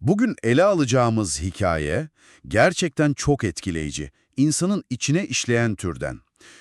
Bugün ele alacağımız hikaye gerçekten çok etkileyici, insanın içine işleyen türden.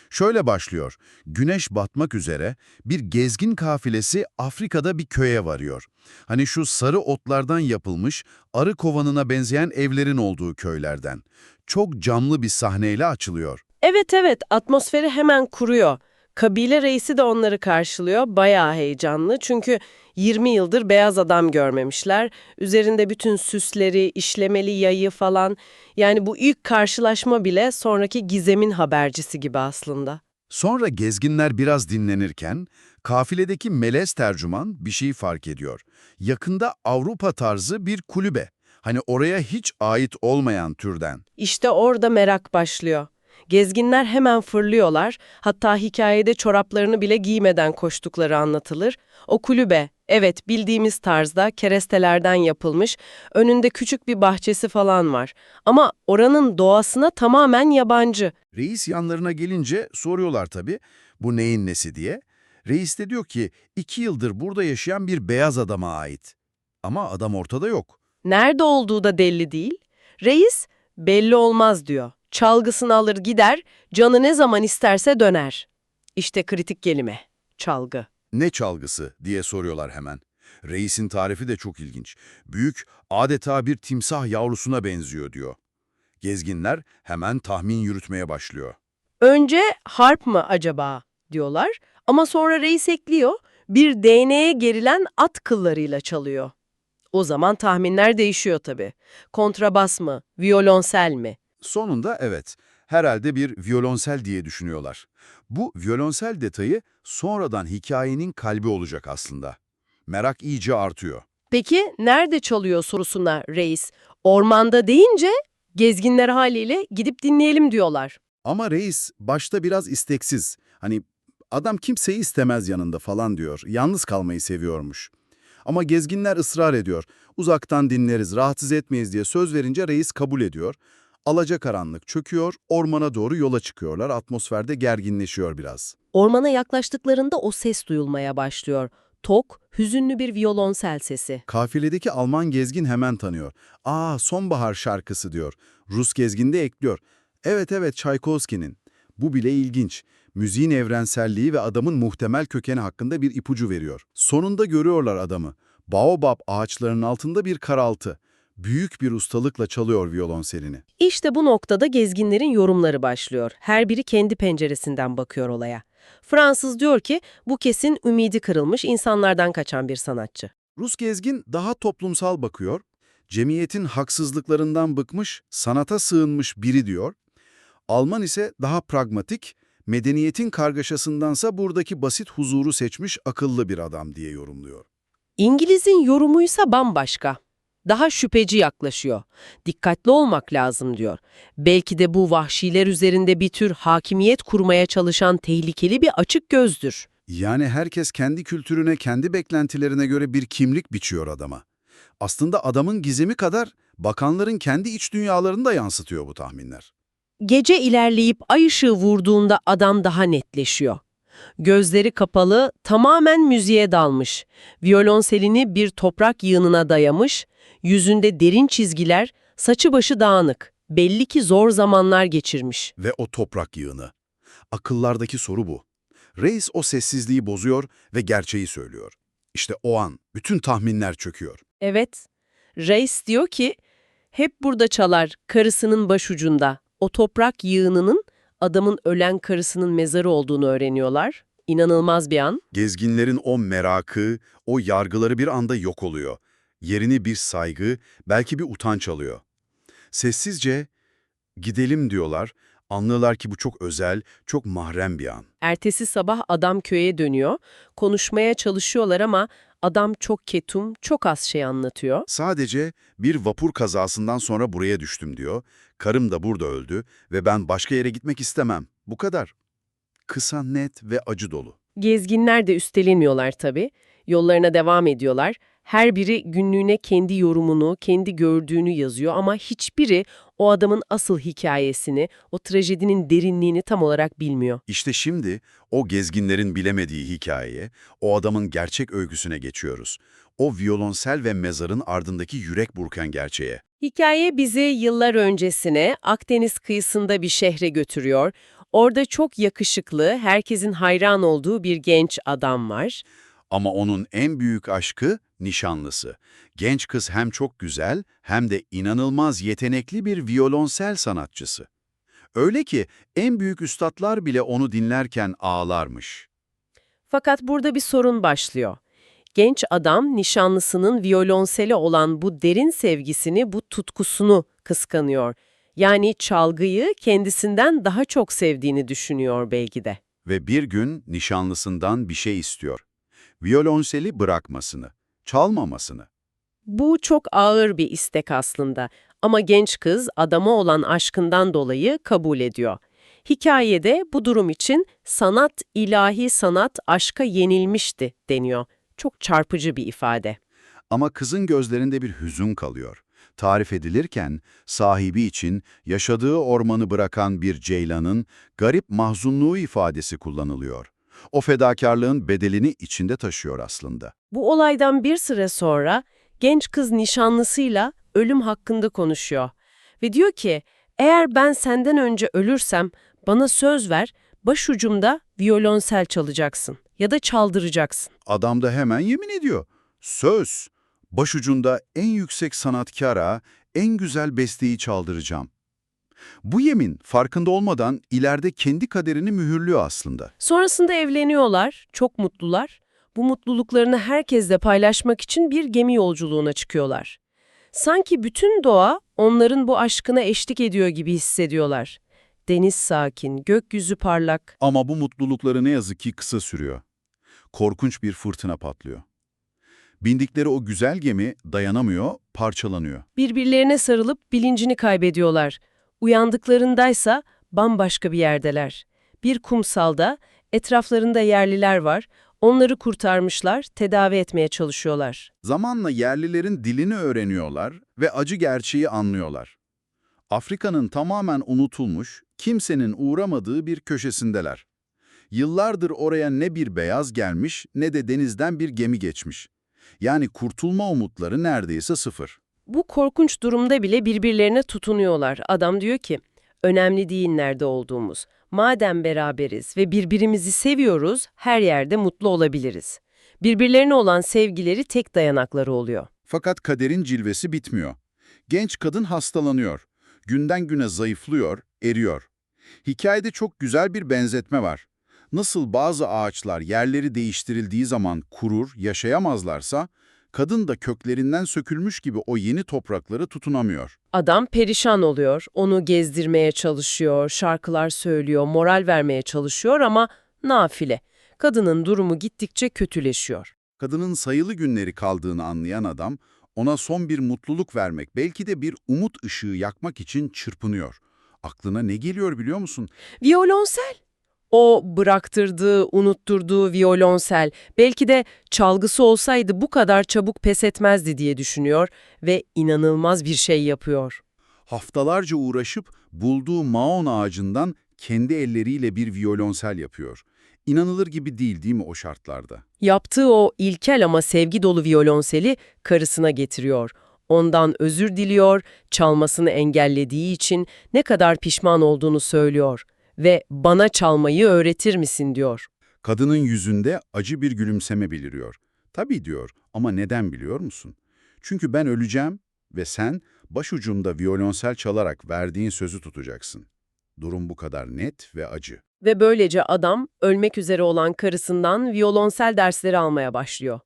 Şöyle başlıyor, güneş batmak üzere bir gezgin kafilesi Afrika'da bir köye varıyor. Hani şu sarı otlardan yapılmış, arı kovanına benzeyen evlerin olduğu köylerden. Çok camlı bir sahneyle açılıyor. Evet evet atmosferi hemen kuruyor. Kabile reisi de onları karşılıyor. Bayağı heyecanlı çünkü 20 yıldır beyaz adam görmemişler. Üzerinde bütün süsleri, işlemeli yayı falan. Yani bu ilk karşılaşma bile sonraki gizemin habercisi gibi aslında. Sonra gezginler biraz dinlenirken, kafiledeki melez tercüman bir şey fark ediyor. Yakında Avrupa tarzı bir kulübe. Hani oraya hiç ait olmayan türden. İşte orada merak başlıyor. Gezginler hemen fırlıyorlar, hatta hikayede çoraplarını bile giymeden koştukları anlatılır. O kulübe, evet bildiğimiz tarzda kerestelerden yapılmış, önünde küçük bir bahçesi falan var. Ama oranın doğasına tamamen yabancı. Reis yanlarına gelince soruyorlar tabii, bu neyin nesi diye. Reis de diyor ki, iki yıldır burada yaşayan bir beyaz adama ait. Ama adam ortada yok. Nerede olduğu da belli değil. Reis, belli olmaz diyor. Çalgısını alır gider, canı ne zaman isterse döner. İşte kritik kelime, çalgı. Ne çalgısı diye soruyorlar hemen. Reisin tarifi de çok ilginç. Büyük, adeta bir timsah yavrusuna benziyor diyor. Gezginler hemen tahmin yürütmeye başlıyor. Önce harp mı acaba diyorlar ama sonra reis ekliyor, bir değneğe gerilen at kıllarıyla çalıyor. O zaman tahminler değişiyor tabii. Kontrabas mı, violonsel mi? Sonunda evet, herhalde bir violonsel diye düşünüyorlar. Bu violonsel detayı sonradan hikayenin kalbi olacak aslında. Merak iyice artıyor. Peki nerede çalıyor sorusuna reis? Ormanda deyince gezginler haliyle gidip dinleyelim diyorlar. Ama reis başta biraz isteksiz. Hani adam kimseyi istemez yanında falan diyor. Yalnız kalmayı seviyormuş. Ama gezginler ısrar ediyor. Uzaktan dinleriz, rahatsız etmeyiz diye söz verince reis kabul ediyor. Alacakaranlık çöküyor, ormana doğru yola çıkıyorlar. Atmosferde gerginleşiyor biraz. Ormana yaklaştıklarında o ses duyulmaya başlıyor. Tok, hüzünlü bir violonsel sesi. Kafiledeki Alman gezgin hemen tanıyor. Aa sonbahar şarkısı diyor. Rus gezgin de ekliyor. Evet evet Çaykovski'nin. Bu bile ilginç. Müziğin evrenselliği ve adamın muhtemel kökeni hakkında bir ipucu veriyor. Sonunda görüyorlar adamı. Baobab ağaçlarının altında bir karaltı. Büyük bir ustalıkla çalıyor violonselini. İşte bu noktada gezginlerin yorumları başlıyor. Her biri kendi penceresinden bakıyor olaya. Fransız diyor ki bu kesin ümidi kırılmış insanlardan kaçan bir sanatçı. Rus gezgin daha toplumsal bakıyor. Cemiyetin haksızlıklarından bıkmış, sanata sığınmış biri diyor. Alman ise daha pragmatik, medeniyetin kargaşasındansa buradaki basit huzuru seçmiş akıllı bir adam diye yorumluyor. İngiliz'in yorumuysa bambaşka. Daha şüpheci yaklaşıyor. Dikkatli olmak lazım diyor. Belki de bu vahşiler üzerinde bir tür hakimiyet kurmaya çalışan tehlikeli bir açık gözdür. Yani herkes kendi kültürüne, kendi beklentilerine göre bir kimlik biçiyor adama. Aslında adamın gizemi kadar bakanların kendi iç dünyalarını da yansıtıyor bu tahminler. Gece ilerleyip ay ışığı vurduğunda adam daha netleşiyor. Gözleri kapalı, tamamen müziğe dalmış. Violonselini bir toprak yığınına dayamış, yüzünde derin çizgiler, saçı başı dağınık. Belli ki zor zamanlar geçirmiş. Ve o toprak yığını. Akıllardaki soru bu. Reis o sessizliği bozuyor ve gerçeği söylüyor. İşte o an bütün tahminler çöküyor. Evet, reis diyor ki, hep burada çalar, karısının başucunda. O toprak yığınının adamın ölen karısının mezarı olduğunu öğreniyorlar. İnanılmaz bir an. Gezginlerin o merakı, o yargıları bir anda yok oluyor. Yerini bir saygı, belki bir utanç alıyor. Sessizce gidelim diyorlar. Anlıyorlar ki bu çok özel, çok mahrem bir an. Ertesi sabah adam köye dönüyor. Konuşmaya çalışıyorlar ama adam çok ketum, çok az şey anlatıyor. Sadece bir vapur kazasından sonra buraya düştüm diyor. Karım da burada öldü ve ben başka yere gitmek istemem. Bu kadar. Kısa, net ve acı dolu. Gezginler de üsteleniyorlar tabii. Yollarına devam ediyorlar. Her biri günlüğüne kendi yorumunu, kendi gördüğünü yazıyor ama hiçbiri o adamın asıl hikayesini, o trajedinin derinliğini tam olarak bilmiyor. İşte şimdi o gezginlerin bilemediği hikayeye, o adamın gerçek öyküsüne geçiyoruz. O violonsel ve mezarın ardındaki yürek burkan gerçeğe. Hikaye bizi yıllar öncesine Akdeniz kıyısında bir şehre götürüyor. Orada çok yakışıklı, herkesin hayran olduğu bir genç adam var. Ama onun en büyük aşkı nişanlısı. Genç kız hem çok güzel hem de inanılmaz yetenekli bir violonsel sanatçısı. Öyle ki en büyük üstadlar bile onu dinlerken ağlarmış. Fakat burada bir sorun başlıyor. Genç adam nişanlısının violonsele olan bu derin sevgisini, bu tutkusunu kıskanıyor. Yani çalgıyı kendisinden daha çok sevdiğini düşünüyor belki de. Ve bir gün nişanlısından bir şey istiyor. Violonseli bırakmasını, çalmamasını. Bu çok ağır bir istek aslında ama genç kız adama olan aşkından dolayı kabul ediyor. Hikayede bu durum için sanat, ilahi sanat aşka yenilmişti deniyor. Çok çarpıcı bir ifade. Ama kızın gözlerinde bir hüzün kalıyor. Tarif edilirken sahibi için yaşadığı ormanı bırakan bir ceylanın garip mahzunluğu ifadesi kullanılıyor. O fedakarlığın bedelini içinde taşıyor aslında. Bu olaydan bir süre sonra genç kız nişanlısıyla ölüm hakkında konuşuyor. Ve diyor ki, eğer ben senden önce ölürsem bana söz ver, başucumda violonsel çalacaksın ya da çaldıracaksın. Adam da hemen yemin ediyor. Söz, başucunda en yüksek sanatkara, en güzel besteyi çaldıracağım. Bu yemin farkında olmadan ileride kendi kaderini mühürlüyor aslında. Sonrasında evleniyorlar, çok mutlular. Bu mutluluklarını herkesle paylaşmak için bir gemi yolculuğuna çıkıyorlar. Sanki bütün doğa onların bu aşkına eşlik ediyor gibi hissediyorlar. Deniz sakin, gökyüzü parlak. Ama bu mutlulukları ne yazık ki kısa sürüyor. Korkunç bir fırtına patlıyor. Bindikleri o güzel gemi dayanamıyor, parçalanıyor. Birbirlerine sarılıp bilincini kaybediyorlar. Uyandıklarındaysa bambaşka bir yerdeler. Bir kumsalda, etraflarında yerliler var. Onları kurtarmışlar, tedavi etmeye çalışıyorlar. Zamanla yerlilerin dilini öğreniyorlar ve acı gerçeği anlıyorlar. Afrika'nın tamamen unutulmuş, kimsenin uğramadığı bir köşesindeler. Yıllardır oraya ne bir beyaz gelmiş ne de denizden bir gemi geçmiş. Yani kurtulma umutları neredeyse sıfır. Bu korkunç durumda bile birbirlerine tutunuyorlar. Adam diyor ki, önemli değil nerede olduğumuz. Madem beraberiz ve birbirimizi seviyoruz, her yerde mutlu olabiliriz. Birbirlerine olan sevgileri tek dayanakları oluyor. Fakat kaderin cilvesi bitmiyor. Genç kadın hastalanıyor. Günden güne zayıflıyor, eriyor. Hikayede çok güzel bir benzetme var. Nasıl bazı ağaçlar yerleri değiştirildiği zaman kurur, yaşayamazlarsa, kadın da köklerinden sökülmüş gibi o yeni toprakları tutunamıyor. Adam perişan oluyor, onu gezdirmeye çalışıyor, şarkılar söylüyor, moral vermeye çalışıyor ama nafile. Kadının durumu gittikçe kötüleşiyor. Kadının sayılı günleri kaldığını anlayan adam, ona son bir mutluluk vermek, belki de bir umut ışığı yakmak için çırpınıyor. Aklına ne geliyor biliyor musun? Violonsel. O bıraktırdığı, unutturduğu violonsel belki de çalgısı olsaydı bu kadar çabuk pes etmezdi diye düşünüyor ve inanılmaz bir şey yapıyor. Haftalarca uğraşıp bulduğu maon ağacından kendi elleriyle bir violonsel yapıyor. İnanılır gibi değil değil mi o şartlarda? Yaptığı o ilkel ama sevgi dolu violonseli karısına getiriyor. Ondan özür diliyor, çalmasını engellediği için ne kadar pişman olduğunu söylüyor ve bana çalmayı öğretir misin diyor. Kadının yüzünde acı bir gülümseme beliriyor. Tabii diyor ama neden biliyor musun? Çünkü ben öleceğim ve sen başucumda violonsel çalarak verdiğin sözü tutacaksın. Durum bu kadar net ve acı. Ve böylece adam ölmek üzere olan karısından violonsel dersleri almaya başlıyor.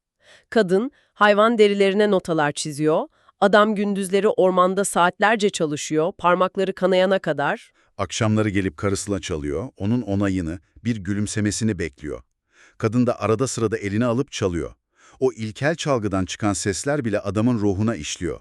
Kadın hayvan derilerine notalar çiziyor, adam gündüzleri ormanda saatlerce çalışıyor, parmakları kanayana kadar. Akşamları gelip karısına çalıyor, onun onayını, bir gülümsemesini bekliyor. Kadın da arada sırada elini alıp çalıyor. O ilkel çalgıdan çıkan sesler bile adamın ruhuna işliyor.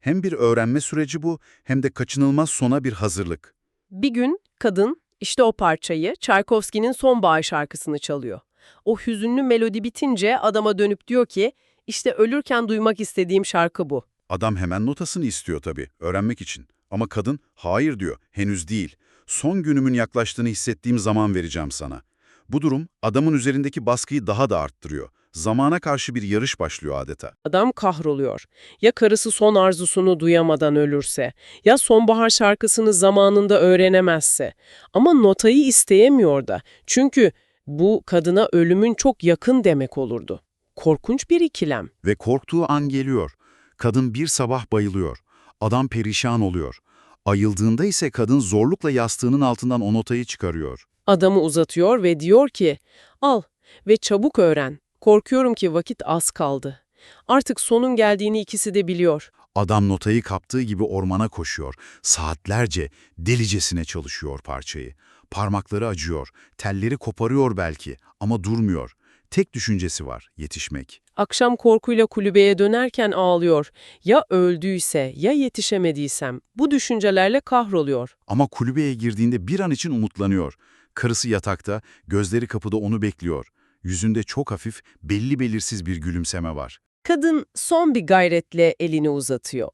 Hem bir öğrenme süreci bu, hem de kaçınılmaz sona bir hazırlık. Bir gün kadın işte o parçayı Çaykovski'nin Sonbahar şarkısını çalıyor. O hüzünlü melodi bitince adama dönüp diyor ki işte ölürken duymak istediğim şarkı bu. Adam hemen notasını istiyor tabii, öğrenmek için. Ama kadın, hayır diyor, henüz değil. Son günümün yaklaştığını hissettiğim zaman vereceğim sana. Bu durum, adamın üzerindeki baskıyı daha da arttırıyor. Zamana karşı bir yarış başlıyor adeta. Adam kahroluyor. Ya karısı son arzusunu duyamadan ölürse, ya sonbahar şarkısını zamanında öğrenemezse. Ama notayı isteyemiyor da. Çünkü bu kadına ölümün çok yakın demek olurdu. Korkunç bir ikilem. Ve korktuğu an geliyor. Kadın bir sabah bayılıyor. Adam perişan oluyor. Ayıldığında ise kadın zorlukla yastığının altından o notayı çıkarıyor. Adamı uzatıyor ve diyor ki, al ve çabuk öğren. Korkuyorum ki vakit az kaldı. Artık sonun geldiğini ikisi de biliyor. Adam notayı kaptığı gibi ormana koşuyor. Saatlerce delicesine çalışıyor parçayı. Parmakları acıyor, telleri koparıyor belki ama durmuyor. Tek düşüncesi var, yetişmek. Akşam korkuyla kulübeye dönerken ağlıyor. Ya öldüyse, ya yetişemediysem. Bu düşüncelerle kahroluyor. Ama kulübeye girdiğinde bir an için umutlanıyor. Karısı yatakta, gözleri kapıda onu bekliyor. Yüzünde çok hafif, belli belirsiz bir gülümseme var. Kadın son bir gayretle elini uzatıyor.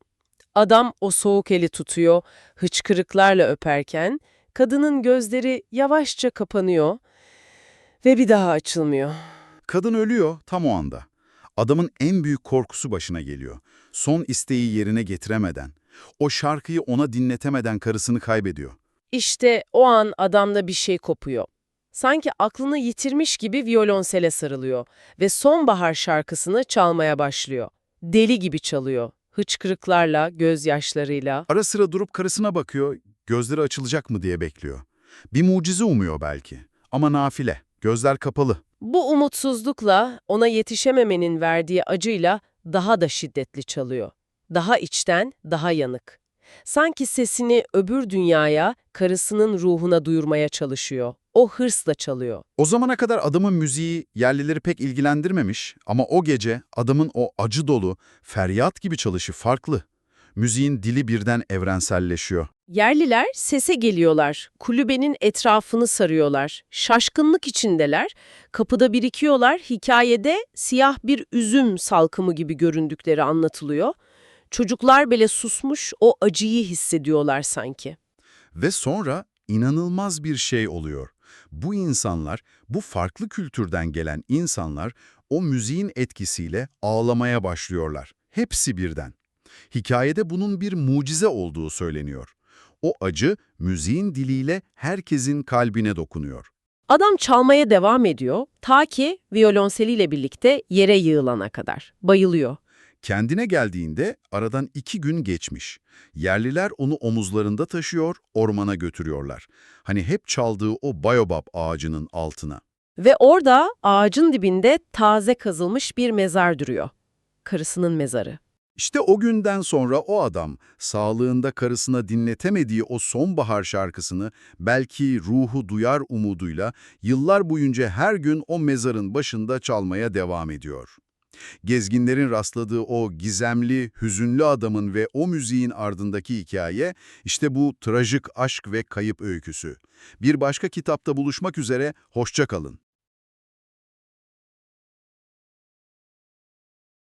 Adam o soğuk eli tutuyor, hıçkırıklarla öperken kadının gözleri yavaşça kapanıyor ve bir daha açılmıyor. Kadın ölüyor tam o anda. Adamın en büyük korkusu başına geliyor. Son isteği yerine getiremeden, o şarkıyı ona dinletemeden karısını kaybediyor. İşte o an adamda bir şey kopuyor. Sanki aklını yitirmiş gibi violonsele sarılıyor ve sonbahar şarkısını çalmaya başlıyor. Deli gibi çalıyor. Hıçkırıklarla, gözyaşlarıyla. Ara sıra durup karısına bakıyor, gözleri açılacak mı diye bekliyor. Bir mucize umuyor belki. Ama nafile, gözler kapalı. Bu umutsuzlukla ona yetişememenin verdiği acıyla daha da şiddetli çalıyor. Daha içten, daha yanık. Sanki sesini öbür dünyaya, karısının ruhuna duyurmaya çalışıyor. O hırsla çalıyor. O zamana kadar adamın müziği yerlileri pek ilgilendirmemiş ama o gece adamın o acı dolu, feryat gibi çalışı farklı. Müziğin dili birden evrenselleşiyor. Yerliler sese geliyorlar, kulübenin etrafını sarıyorlar, şaşkınlık içindeler, kapıda birikiyorlar, hikayede siyah bir üzüm salkımı gibi göründükleri anlatılıyor. Çocuklar bile susmuş, o acıyı hissediyorlar sanki. Ve sonra inanılmaz bir şey oluyor. Bu insanlar, bu farklı kültürden gelen insanlar o müziğin etkisiyle ağlamaya başlıyorlar. Hepsi birden. Hikayede bunun bir mucize olduğu söyleniyor. O acı müziğin diliyle herkesin kalbine dokunuyor. Adam çalmaya devam ediyor, ta ki violonseliyle birlikte yere yığılana kadar. Bayılıyor. Kendine geldiğinde aradan iki gün geçmiş. Yerliler onu omuzlarında taşıyor, ormana götürüyorlar. Hani hep çaldığı o bayobab ağacının altına. Ve orada ağacın dibinde taze kazılmış bir mezar duruyor. Karısının mezarı. İşte o günden sonra o adam sağlığında karısına dinletemediği o sonbahar şarkısını belki ruhu duyar umuduyla yıllar boyunca her gün o mezarın başında çalmaya devam ediyor. Gezginlerin rastladığı o gizemli, hüzünlü adamın ve o müziğin ardındaki hikaye işte bu trajik aşk ve kayıp öyküsü. Bir başka kitapta buluşmak üzere, hoşça kalın.